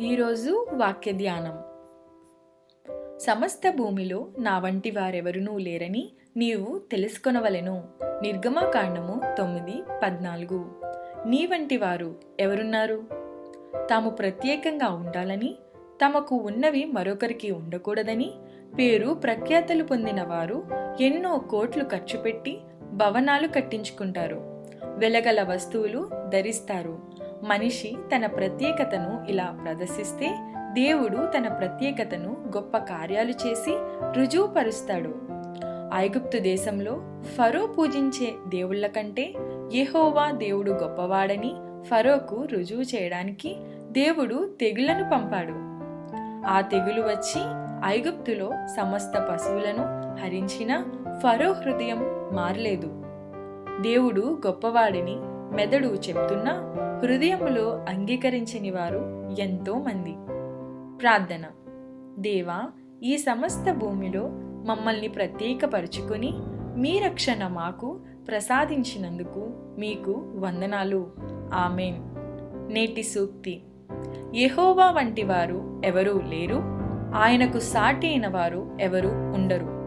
ఈరోజు వాక్య ధ్యానం సమస్త భూమిలో నా వంటి వారెవరునూ లేరని నీవు తెలుసుకొనవలెను. నిర్గమకాండము తొమ్మిది పద్నాలుగు. నీ వంటి వారు ఎవరున్నారు? తాము ప్రత్యేకంగా ఉండాలని తమకు ఉన్నవి మరొకరికి ఉండకూడదని పేరు ప్రఖ్యాతలు పొందిన వారు ఎన్నో కోట్లు ఖర్చు పెట్టి భవనాలు కట్టించుకుంటారు. వెలగల వస్తువులు ధరిస్తారు. మనిషి తన ప్రత్యేకతను ఇలా ప్రదర్శిస్తే దేవుడు తన ప్రత్యేకతను గొప్ప కార్యాలు చేసి రుజువుపరుస్తాడు. ఐగుప్తు దేశంలో ఫరో పూజించే దేవుళ్ళ కంటే యెహోవా దేవుడు గొప్పవాడని ఫరోకు రుజువు చేయడానికి దేవుడు తెగులను పంపాడు. ఆ తెగులు వచ్చి ఐగుప్తులో సమస్త పశువులను హరించిన ఫరో హృదయం మారలేదు. దేవుడు గొప్పవాడిని మెదడు చెప్తున్నా హృదయములో అంగీకరించని వారు ఎంతో మంది. ప్రార్థన. దేవా ఈ సమస్త భూమిలో మమ్మల్ని ప్రత్యేకపరుచుకొని మీ రక్షణ మాకు ప్రసాదించినందుకు మీకు వందనాలు. ఆమెన్. నేటి సూక్తి. యహోవా వంటి వారు ఎవరూ లేరు. ఆయనకు సాటి అయిన వారు ఎవరు ఉండరు.